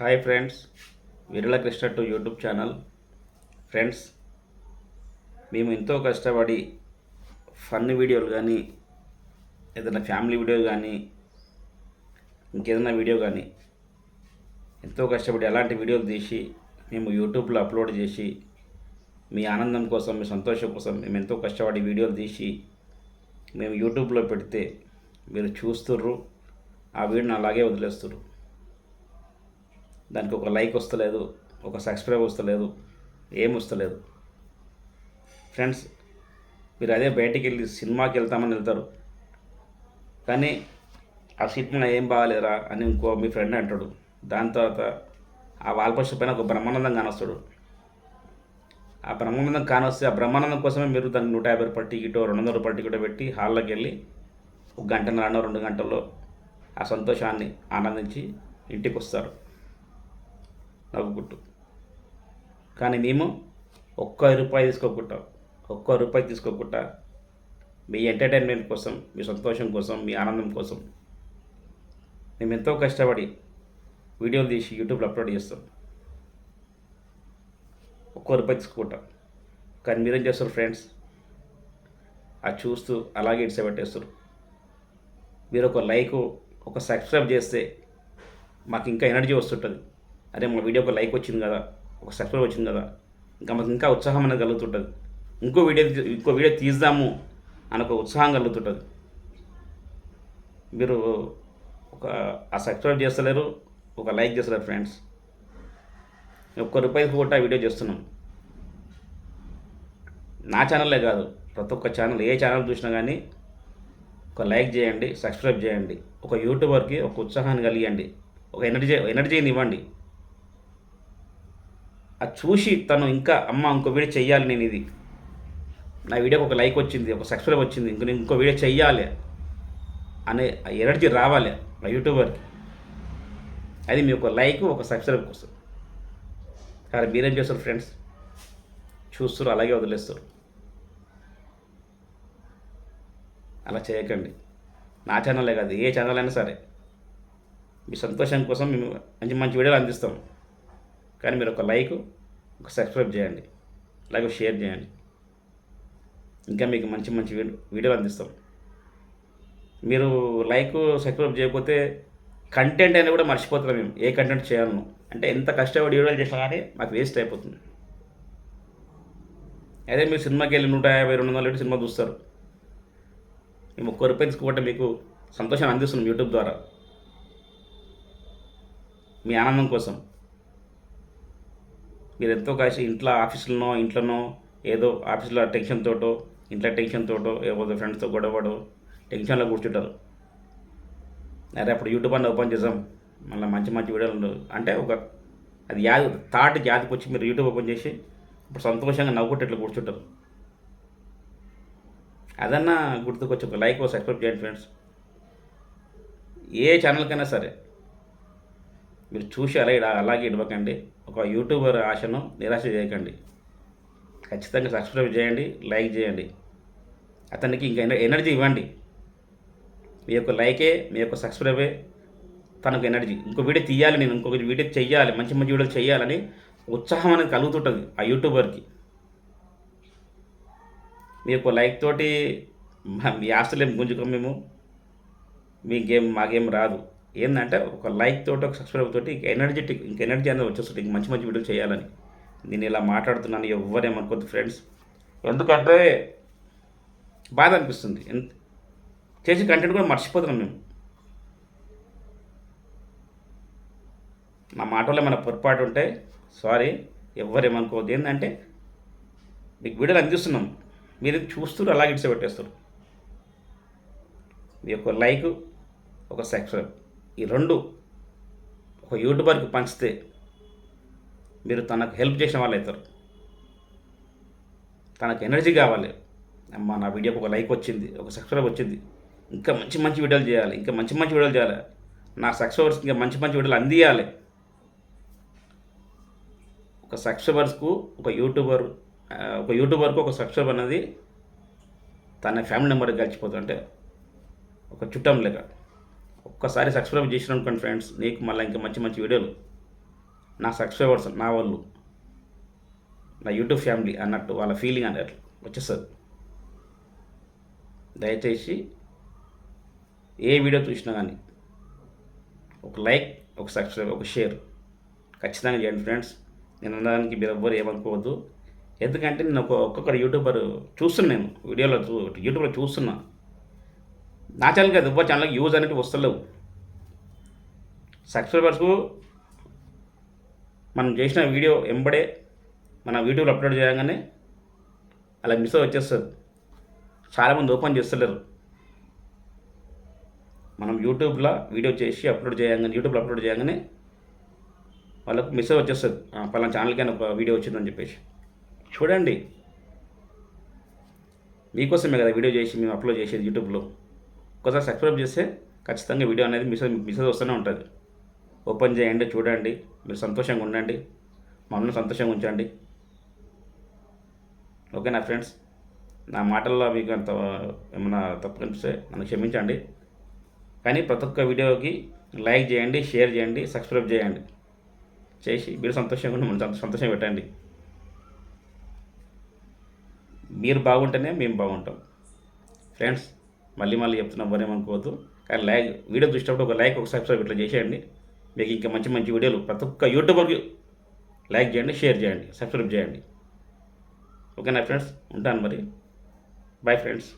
Hi friends విరళకృష్ణ to YouTube channel. Friends మేము ఎంతో కష్టపడి ఫన్ వీడియోలు కానీ ఏదైనా ఫ్యామిలీ వీడియో కానీ ఇంకేదైనా వీడియో కానీ ఎంతో కష్టపడి అలాంటి వీడియోలు తీసి మేము యూట్యూబ్లో అప్లోడ్ చేసి మీ ఆనందం కోసం మీ సంతోషం కోసం మేము ఎంతో కష్టపడి వీడియోలు తీసి మేము యూట్యూబ్లో పెడితే మీరు చూస్తుర్రు ఆ వీడియోని అలాగే వదిలేస్తుర్రు. దానికి ఒక లైక్ వస్తలేదు ఒక సబ్స్క్రైబ్ వస్తలేదు ఏం వస్తలేదు. ఫ్రెండ్స్ మీరు అదే బయటికి వెళ్ళి సినిమాకి వెళ్తామని వెళ్తారు. కానీ ఆ సినిమా ఏం బాగాలేరా అని ఇంకో మీ ఫ్రెండ్ అంటాడు. దాని తర్వాత ఆ వాల్పోస్టర్ పైన ఒక బ్రహ్మానందం కానొస్తాడు. ఆ బ్రహ్మానందం కానొస్తే ఆ బ్రహ్మానందం కోసమే మీరు దానికి నూట యాభై రూపాయల టికెట్ రెండు వందల రూపాయల టికెట్ పెట్టి హాల్లోకి వెళ్ళి ఒక గంటన్నర రెండు గంటల్లో ఆ సంతోషాన్ని ఆనందించి ఇంటికి వస్తారు నవ్వుకుంటూ కానీ మేము ఒక్క రూపాయి తీసుకోకుండా ఒక్క రూపాయి తీసుకోకుండా మీ ఎంటర్టైన్మెంట్ కోసం మీ సంతోషం కోసం మీ ఆనందం కోసం మేము ఎంతో కష్టపడి వీడియోలు తీసి యూట్యూబ్లో అప్లోడ్ చేస్తాం. ఒక్క రూపాయి తీసుకుంటాం కానీ మీరేం చేస్తారు ఫ్రెండ్స్? అది చూస్తూ అలాగే ఇడిసబెట్టేస్తారు మీరు ఒక లైక్ ఒక సబ్స్క్రైబ్ చేస్తే మాకు ఇంకా ఎనర్జీ వస్తుంటుంది. అరే మా వీడియోకి లైక్ వచ్చింది కదా ఒక సబ్స్క్రైబ్ వచ్చింది కదా ఇంకా మనకు ఇంకా ఉత్సాహం అనేది కలుగుతుంటుంది. ఇంకో వీడియో ఇంకో వీడియో తీద్దాము అని ఒక ఉత్సాహం కలుగుతుంటుంది. మీరు ఒక ఆ సబ్స్క్రైబ్ చేస్తలేరు ఒక లైక్ చేస్తలేరు ఫ్రెండ్స్ ఒక్క రూపాయలు కూడా వీడియో చేస్తున్నాం. నా ఛానల్లే కాదు ప్రతి ఒక్క ఛానల్ ఏ ఛానల్ చూసినా కానీ ఒక లైక్ చేయండి సబ్స్క్రైబ్ చేయండి. ఒక యూట్యూబర్కి ఒక ఉత్సాహాన్ని కలిగండి ఒక ఎనర్జీ ఎనర్జీని ఇవ్వండి. అది చూసి తను ఇంకా అమ్మ ఇంకో వీడియో చెయ్యాలి నేను ఇది. నా వీడియోకి ఒక లైక్ వచ్చింది ఒక సబ్స్క్రైబ్ వచ్చింది ఇంక నేను ఇంకో వీడియో చెయ్యాలి అనే ఆ ఎనర్జీ రావాలి ఆ యూట్యూబర్కి. అది మీ ఒక లైక్ ఒక సబ్స్క్రైబ్ కోసం. కానీ మీరేం చేస్తారు ఫ్రెండ్స్? చూస్తారు అలాగే వదిలేస్తారు. అలా చేయకండి. నా ఛానలే కాదు ఏ ఛానల్ అయినా సరే. మీ సంతోషం కోసం మేము మంచి మంచి వీడియోలు అందిస్తాం. కానీ మీరు ఒక లైక్ ఒక సబ్స్క్రైబ్ చేయండి. అలాగే షేర్ చేయండి. ఇంకా మీకు మంచి మంచి వీడియోలు అందిస్తాం. మీరు లైక్ సబ్స్క్రైబ్ చేయకపోతే కంటెంట్ అయినా కూడా మర్చిపోతున్నాం మేము. ఏ కంటెంట్ చేయాలను. అంటే ఎంత కష్టపడి వీడియోలు చేసినా కానీ మాకు వేస్ట్ అయిపోతుంది. అదే మీరు సినిమాకి వెళ్ళి నూట యాభై రెండు వందల సినిమా చూస్తారు. మేము ఒక్క రూపాయి తీసుకోవటం మీకు సంతోషాన్ని అందిస్తున్నాం యూట్యూబ్ ద్వారా. మీ ఆనందం కోసం. మీరు ఎంతో కాసి ఇంట్లో ఆఫీసులోనో ఇంట్లోనో ఏదో ఆఫీసులో టెన్షన్ తోటో ఇంట్లో టెన్షన్ తోటో ఏదో ఫ్రెండ్స్తో గొడవడో టెన్షన్లో కూర్చుంటారు. అరే అప్పుడు యూట్యూబ్ అని ఓపెన్ చేసాం మళ్ళీ మంచి మంచి వీడియోలు ఉండవు అంటే ఒక అది యాది థాట్ జాతికి వచ్చి మీరు యూట్యూబ్ ఓపెన్ చేసి ఇప్పుడు సంతోషంగా నవ్వుకుంటే కూర్చుంటారు. అదన్నా గుర్తుకొచ్చి ఒక లైక్ ఒక సబ్స్క్రైబ్ చేయండి ఫ్రెండ్స్ ఏ ఛానల్కైనా సరే మీరు చూసి అలా అలాగే ఇవ్వకండి ఒక యూట్యూబర్ ఆశను నిరాశ చేయకండి. ఖచ్చితంగా సబ్స్క్రైబ్ చేయండి లైక్ చేయండి. అతనికి ఇంకా ఎనర్జీ ఇవ్వండి. మీ యొక్క లైకే మీ యొక్క సబ్స్క్రైబే తనకు ఎనర్జీ. ఇంకో వీడియో తీయాలి నేను ఇంకొక వీడియో చెయ్యాలి మంచి మంచి వీడియోలు చేయాలని ఉత్సాహం అనేది కలుగుతుంటుంది ఆ యూట్యూబర్కి. మీ యొక్క లైక్ తోటి మీ ఆస్తులేం గుంజుకో గుంజుకోం మేము? మీ గేమ్ మా గేమ్ రాదు. ఏంటంటే ఒక లైక్ తోటి ఒక సబ్స్క్రైబ్ తోటి ఇంకా ఎనర్జెటిక్ ఇంక ఎనర్జీ అనేది వచ్చేస్తుంది. ఇంక మంచి మంచి వీడియోలు చేయాలని. నేను ఇలా మాట్లాడుతున్నాను ఎవరేమనుకోద్దు ఫ్రెండ్స్ ఎందుకంటే బాధ అనిపిస్తుంది. చేసే కంటెంట్ కూడా మర్చిపోతున్నాం మేము. మా మాటలో మన పొరపాటు ఉంటే సారీ ఎవరేమనుకోవద్దు ఏంటంటే మీకు వీడియోలు అందిస్తున్నాం. మీరు చూస్తూ అలాగే ఇడిచి పెట్టేస్తారు మీ యొక్క లైక్ ఒక సబ్స్క్రైబ్ ఈ రెండు ఒక యూట్యూబర్కి పంచితే మీరు తనకు హెల్ప్ చేసిన వాళ్ళు అవుతారు. తనకు ఎనర్జీ కావాలి. అమ్మ నా వీడియోకి ఒక లైక్ వచ్చింది ఒక సబ్స్క్రైబ్ వచ్చింది ఇంకా మంచి మంచి వీడియోలు చేయాలి ఇంకా మంచి మంచి వీడియోలు చేయాలి. నా సబ్స్క్రైబర్స్ ఇంకా మంచి మంచి వీడియోలు అందియాలి. ఒక సబ్స్క్రైబర్స్కు ఒక యూట్యూబర్ ఒక యూట్యూబర్కు ఒక సబ్స్క్రైబర్ అనేది తన ఫ్యామిలీ మెంబర్కి గడిచిపోతుంటే ఒక చుట్టం లెక్క. ఒక్కసారి సబ్స్క్రైబ్ చేసిన అనుకోండి ఫ్రెండ్స్ నీకు మళ్ళీ ఇంకా మంచి మంచి వీడియోలు నా సబ్స్క్రైబర్స్ నా వాళ్ళు నా యూట్యూబ్ ఫ్యామిలీ అన్నట్టు వాళ్ళ ఫీలింగ్ అన్నట్టు వచ్చేస్తారు దయచేసి ఏ వీడియో చూసినా కానీ ఒక లైక్ ఒక సబ్స్క్రైబ్ ఒక షేర్ ఖచ్చితంగా చేయండి ఫ్రెండ్స్ నేను అనడానికి మీరు ఎవ్వరు ఏమనుకోవద్దు. ఎందుకంటే నేను ఒక ఒక్కొక్కరు యూట్యూబర్ చూస్తున్నాను నేను వీడియోలో చూ యూట్యూబ్లో చూస్తున్నా. నా ఛానల్ కాదు ఎవ్వరు ఛానల్కి యూజ్ అనేటివి వస్తలేవు. సబ్స్క్రైబర్స్కు మనం చేసిన వీడియో ఎంబడే మన యూట్యూబ్లో అప్లోడ్ చేయగానే అలా మిస్ వచ్చేస్తుంది. చాలామంది ఓపెన్ చేస్తలేరు. మనం యూట్యూబ్లో వీడియో చేసి అప్లోడ్ చేయగానే యూట్యూబ్లో అప్లోడ్ చేయగానే వాళ్ళకు మెసేజ్ వచ్చేస్తుంది. పలానా ఛానల్కైనా ఒక వీడియో వచ్చిందని చెప్పేసి. చూడండి. మీకోసమే కదా వీడియో చేసి మేము అప్లోడ్ చేసేది యూట్యూబ్లో ఒకసారి సబ్స్క్రైబ్ చేస్తే ఖచ్చితంగా వీడియో అనేది మెసేజ్ మెసేజ్ వస్తూనే ఉంటుంది. ఓపెన్ చేయండి చూడండి. మీరు సంతోషంగా ఉండండి. మమ్మల్ని సంతోషంగా ఉంచండి. ఓకేనా ఫ్రెండ్స్ నా మాటల్లో మీకు అంత ఏమైనా తప్పు కనిపిస్తే నన్ను క్షమించండి. కానీ ప్రతి ఒక్క వీడియోకి లైక్ చేయండి షేర్ చేయండి సబ్స్క్రైబ్ చేయండి. చేసి మీరు సంతోషంగా ఉండి మనం సంతోషం పెట్టండి. మీరు బాగుంటేనే మేము బాగుంటాం. ఫ్రెండ్స్ మళ్ళీ మళ్ళీ చెప్తున్నా ఎవరేమనుకోవద్దు కానీ లైక్ వీడియో చూసినప్పుడు ఒక లైక్ ఒక సబ్స్క్రైబ్ ఇట్లా చేసేయండి. మీకు ఇంకా మంచి మంచి వీడియోలు ప్రతి ఒక్క యూట్యూబర్కి లైక్ చేయండి షేర్ చేయండి సబ్స్క్రైబ్ చేయండి. ఓకేనా ఫ్రెండ్స్? ఉంటాను మరి. Bye friends